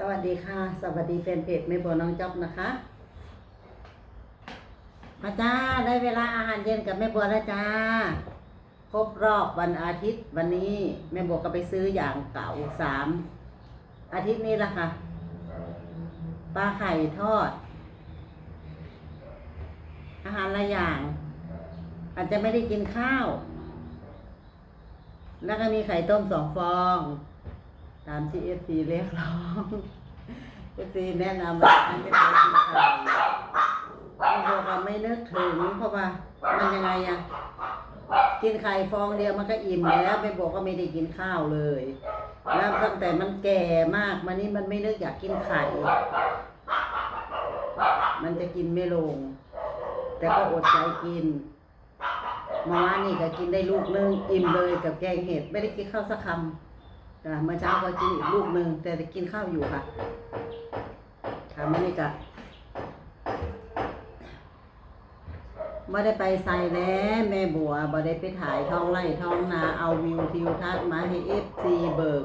สวัสดีค่ะ สวัสดีแฟนเพจแม่บัวน้องจ๊อบนะคะ มาจ้าได้เวลาอาหารเย็นกับแม่บัวแล้วจ้า ครบรอบวันอาทิตย์วันนี้แม่บัวก็ไปซื้ออย่างเก่าสามอาทิตย์นี้ละค่ะ ปลาไข่ทอด อาหารหลายอย่าง อาจจะไม่ได้กินข้าว แล้วก็มีไข่ต้มสองฟอง ตามที่เอฟซีเรียกร้องเอฟซีแนะนำว่าให้ไม่ไปกินไข่บางคนก็ไม่นึกถึงเพราะว่ามันยังไงอะกินไข่ฟองเดียวมันก็อิ่มแล้วไปบอกก็ไม่ได้กินข้าวเลยแล้วตั้งแต่มันแก่มากมันนี่มันไม่นึกอยากกินไข่ มันจะกินไม่ลง แต่ก็อดใจกินมาว่านี่ก็กินได้ลูกนึงอิ่มเลยกับแกงเห็ดไม่ได้กินข้าวสักคำ จ้ะเมื่อเช้าก็กินอีกลูกหนึ่งแต่กินข้าวอยู่ค่ะค่ะไม่ได้กะไม่ได้ไปใส่แล้วแม่บัวบ่ได้ไปถ่ายท้องไร่ท้องนาเอาวิวทิวทัศน์มาให้เอฟซีเบิ่ง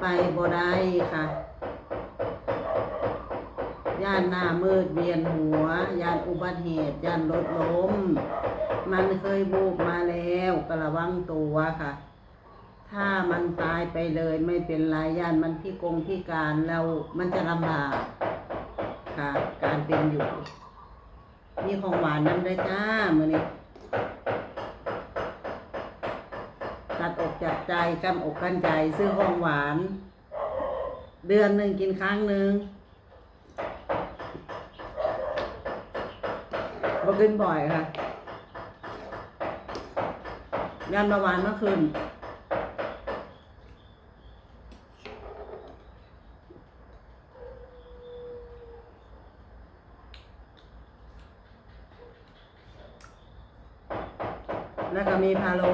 ไปบ่ได้ค่ะย่านหน้ามืดเวียนหัวย่านอุบัติเหตุย่านรถล้ม มันเคยบูบมาแล้วกระวังตัวค่ะ ถ้ามันตายไปเลยไม่เป็นไรย่านมันพิกงพิการแล้วมันจะลำบากค่ะ การเป็นอยู่มีของหวานนำด้วยจ้ามือนี้ตัดอกจากใจกันอกกันใจซื้อของหวาน เดือนหนึ่งกินครั้งหนึ่งบ่กินบ่อยค่ะยานเบาหวานเมื่อคืน แล้วก็ มีพาโล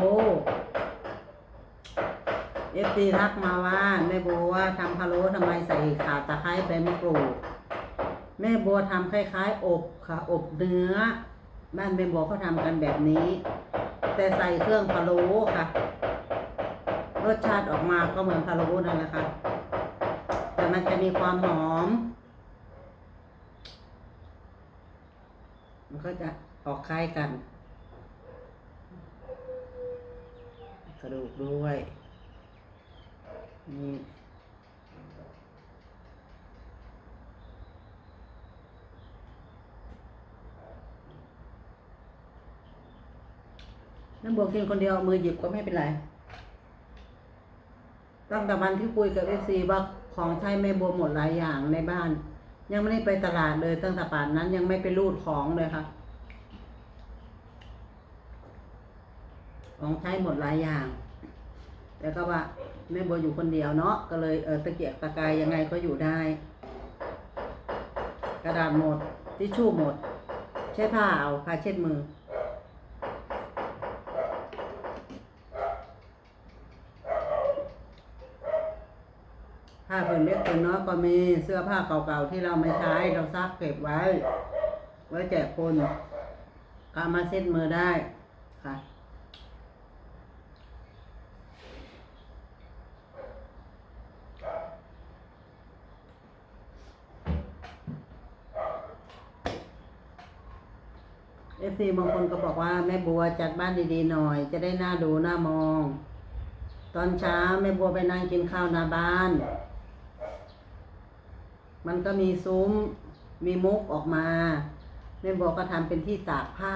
เอฟซีทักมาว่าแม่บัวทำพาโลทำไมใส่ขาตะไคร้ใบมะกรูดแม่บัวทำคล้ายๆ อบค่ะ อบเนื้อ บ้านแม่บัวเขาทำกันแบบนี้ แต่ใส่เครื่องพะโล้ค่ะ รสชาติออกมาก็เหมือนพะโล้นั่นแหละค่ะ แต่มันจะมีความหอม มันก็จะออกคล้ายกัน กระดูกด้วยนี่น้ำบวกกินคนเดียวมือหยิบก็ไม่เป็นไรตั้งแต่วันที่คุยกับเอฟซีว่าของใช้แม่บัวหมดหลายอย่างในบ้าน ยังไม่ได้ไปตลาดเลยตั้งแต่ป่านนั้นยังไม่ไปรูดของเลยค่ะ ของใช้หมดหลายอย่าง แต่ก็ว่าแม่บัวอยู่คนเดียวเนาะก็เลยเออตะเกียกตะกายยังไงก็อยู่ได้ กระดาษหมดทิชชู่หมด ใช้ผ้าเอาผ้าเช็ดมือผ้าผืนเล็กผืนน้อยก็มีเสื้อผ้าเก่าๆที่เราไม่ใช้เราซักเก็บไว้ ไว้แจกคนก็เอามาเซ็ตมือได้ค่ะ เอฟซีบางคนก็บอกว่าแม่บัวจัดบ้านดีๆหน่อย จะได้น่าดูน่ามอง ตอนเช้าแม่บัวไปนั่งกินข้าวหน้าบ้าน มันก็มีซุ้มมีมุกออกมาแม่บัวก็ทำเป็นที่ตากผ้า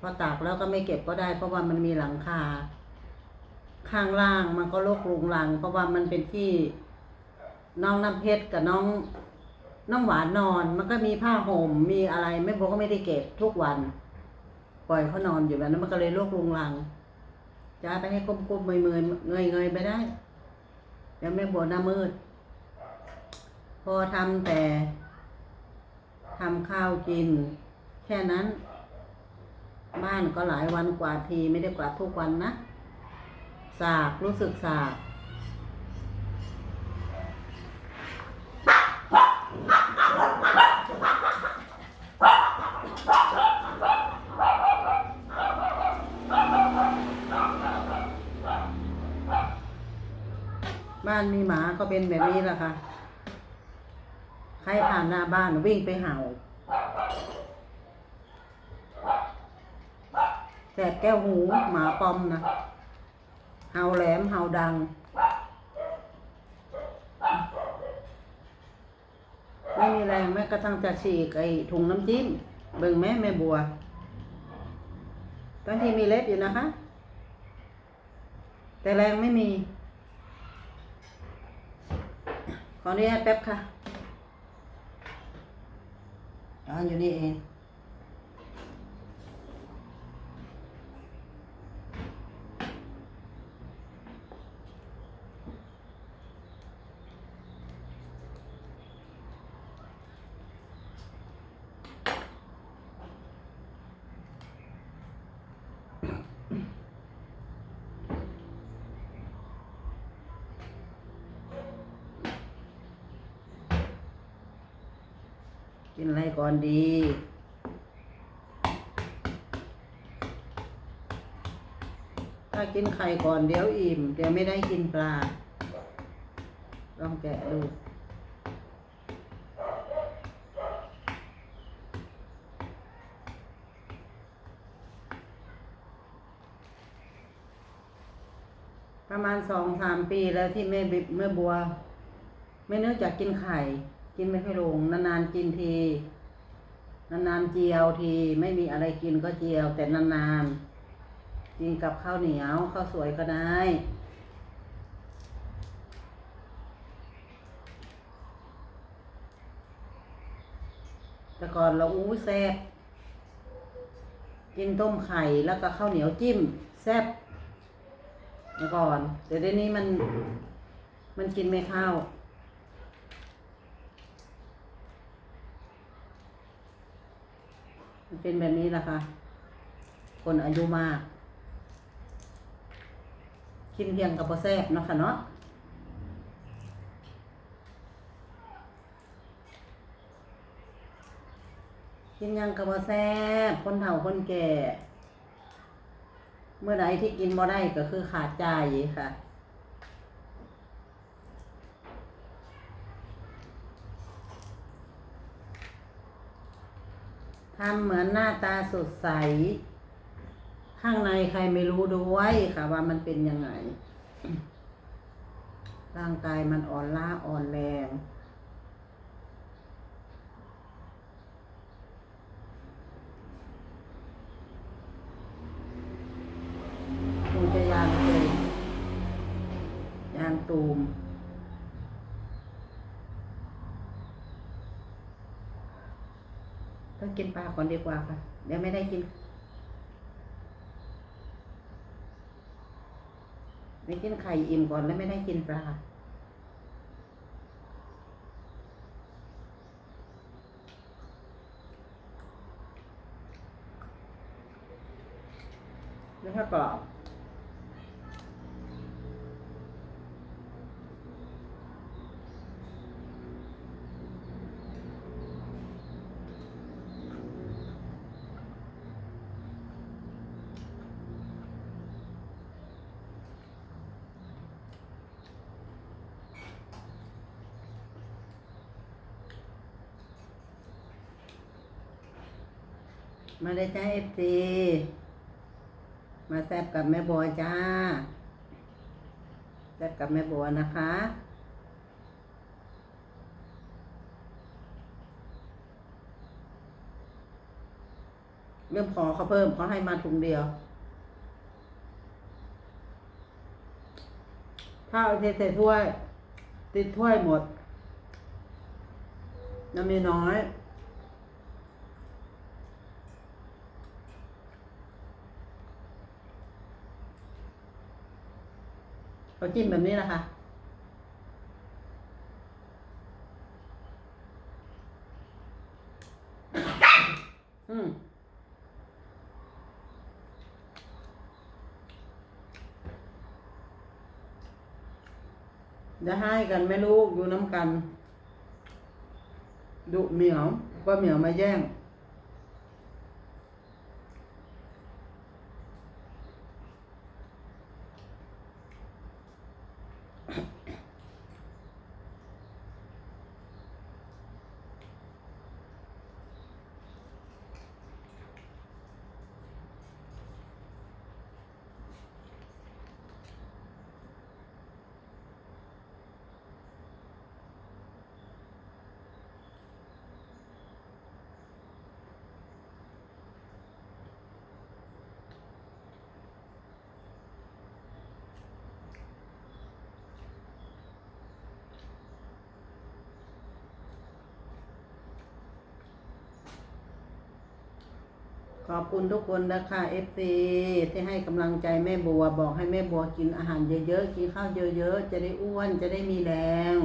พอตากแล้วก็ไม่เก็บก็ได้ เพราะว่ามันมีหลังคา ข้างล่างมันก็โลกลุงลัง เพราะว่ามันเป็นที่น้องน้ำเพชรกับน้องน้องหวานนอน มันก็มีผ้าห่มมีอะไรแม่บัวก็ไม่ได้เก็บทุกวัน ปล่อยเขานอนอยู่แบบนั้นมันก็เลยโรคลุงลังจะไปให้ก้มๆเมยๆเงยเงยๆไปได้เดี๋ยวแม่บัวหน้ามืด พอทำแต่ทำข้าวกิน แค่นั้น บ้านก็หลายวันกว่าทีไม่ได้กวาดทุกวันนะสากรู้สึกสากบ้านมีหมาก็ เป็นแบบนี้แหละค่ะ ใครผ่านหน้าบ้านวิ่งไปเห่าแสบแก้วหูหมาปอมนะ เห่าแหลมเห่าดัง ไม่มีแรงแม้กระทั่งจะฉีกไอ้ถุงน้ำจิ้ม เบิ่งแม่แม่บัวตอนที่มีเล็บอยู่นะคะ แต่แรงไม่มี ขออนุญาตแป๊บค่ะอ๋ออยู่นี่เอง กินอะไรก่อนดีถ้ากินไข่ก่อนเดี๋ยวอิ่ม เดี๋ยวไม่ได้กินปลา ลองแกะดู ประมาณสองสามปีแล้วที่แม่บิแม่บัว ไม่เนึกจากกินไข่ กินไม่ค่อยลงนานๆกินที นานๆเจียวที ไม่มีอะไรกินก็เจียว แต่นานๆกินกับข้าวเหนียวข้าวสวยก็ได้แต่ก่อนเราอู้แซ่บกินต้มไข่แล้วก็ข้าวเหนียวจิ้ม แซ่บเมื่ก่อนแต่เดี๋ยวนี้มัน มันกินไม่เข้ามั เป็นแบบนี้แหละค่ะ คนอายุมาก กินเพียงกับพอแซ่บเนาะค่ะเนาะกินยังกับพอแซ่บคนเฒ่าคนแก่ เมื่อใดที่กินบ่ได้ก็คือขาดใจค่ะ ทำเหมือนหน้าตาสดใส ข้างในใครไม่รู้ด้วยค่ะว่ามันเป็นยังไง ร่างกายมันอ่อนล้าอ่อนแรง กินปลาก่อนดีกว่าค่ะ เดี๋ยวไม่ได้กินไม่กินไข่อิ่มก่อนแล้วไม่ได้กินปลาแล้วถ้ากรอบ มาได้จ้าเอฟซีมาแซบกับแม่บัวจ้า แซบกับแม่บัวนะคะ เริ่มขอเขาเพิ่มเขาให้มาถุงเดียว ถ้าเอาเทใส่ถ้วย ติดถ้วยหมดน้ำมีน้อย เราจิ้มแบบนี้นะคะ อืมจะให้กันไม่ลูกอยู่น้ำกัน ดุเหมียวก็เหมียวมาแย่ง ขอบคุณทุกคนนะคะเอฟซีที่ให้กำลังใจแม่บัว บอกให้แม่บัวกินอาหารเยอะๆ กินข้าวเยอะๆ จะได้อ้วนจะได้มีแรง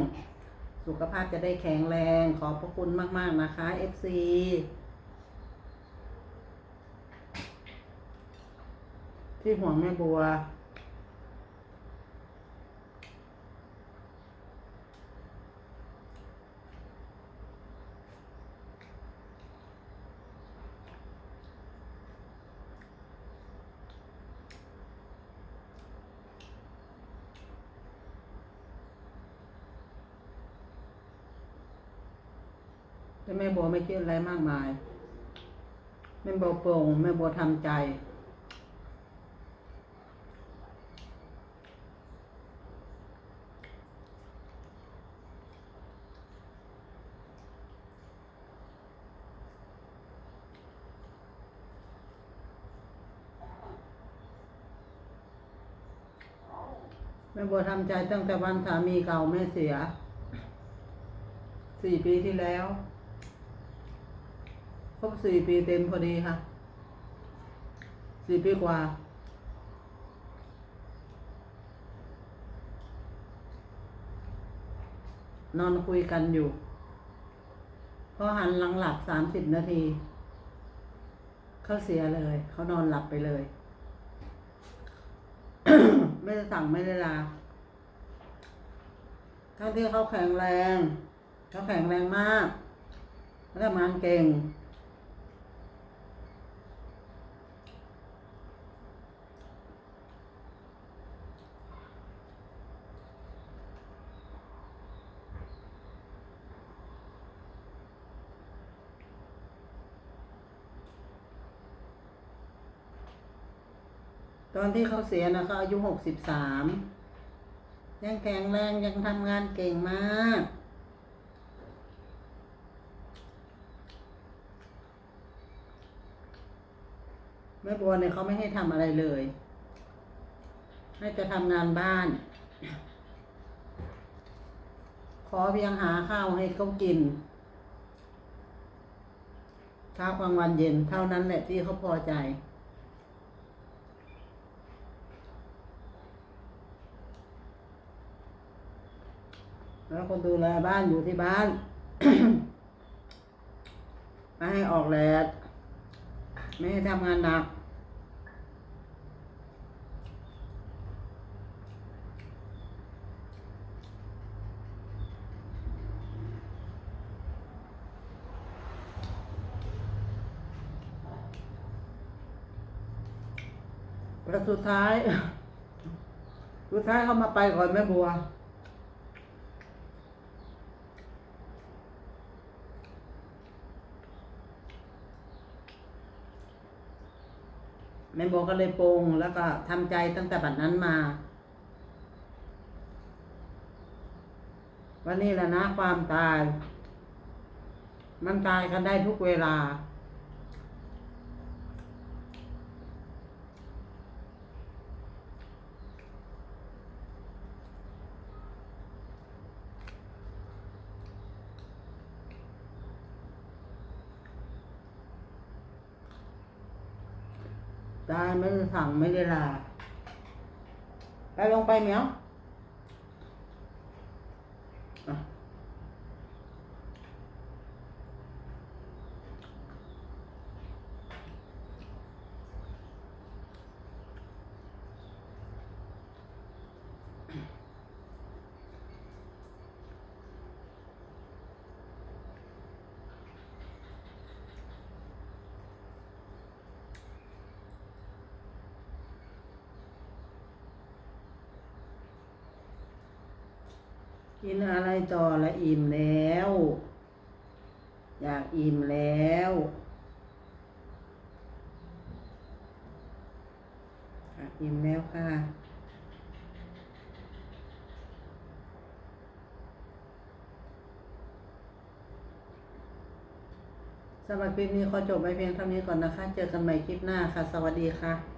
สุขภาพจะได้แข็งแรง ขอบพระคุณมากๆนะคะเอฟซีที่ห่วงแม่บัว แต่แม่บัวไม่คิดอะไรมากมาย แม่บัวโปร่งแม่บัวทำใจ แม่บัวทำใจตั้งแต่วันสามีเก่าแม่เสีย สี่ปีที่แล้ว ครบสี่ปีเต็มพอดีค่ะสี่ปีกว่า นอนคุยกันอยู่พอหันหลังหลับสามสิบนาที เขาเสียเลย เขานอนหลับไปเลย ไม่ได้สั่งไม่ได้ลาทั้งที่เขาแข็งแรง เขาแข็งแรงมากทำงานเก่ง ตอนที่เขาเสียนะเขาอายุหกสิบสามยังแข็งแรงยังทำงานเก่งมากแม่บัวเนี่ยเขาไม่ให้ทำอะไรเลย ให้จะทำงานบ้าน ขอเพียงหาข้าวให้เขากินเช้ากลางวันเย็นเท่านั้นแหละที่เขาพอใจ แล้วคนดูแลบ้านอยู่ที่บ้าน ไม่ให้ออกแลดไม่ให้ทำงานหนักแล้วสุดท้าย สุดท้ายเขามาไปก่อนแม่บัว แม่บัวก็เลยปรงแล้วก็ทำใจตั้งแต่บัดนั้นมาวันนี้แหละนะความตาย มันตายกันได้ทุกเวลา ตายไม่ได้ สั่งไม่ได้ลา ไปลงไปเหมียว กินอะไรต่อละอิ่มแล้ว อยากอิ่มแล้วอยากอิ่มแล้วค่ะสำหรับคลิปนี้ขอจบไว้เพียงเท่านี้ก่อนนะคะ เจอกันใหม่คลิปหน้าค่ะ สวัสดีค่ะ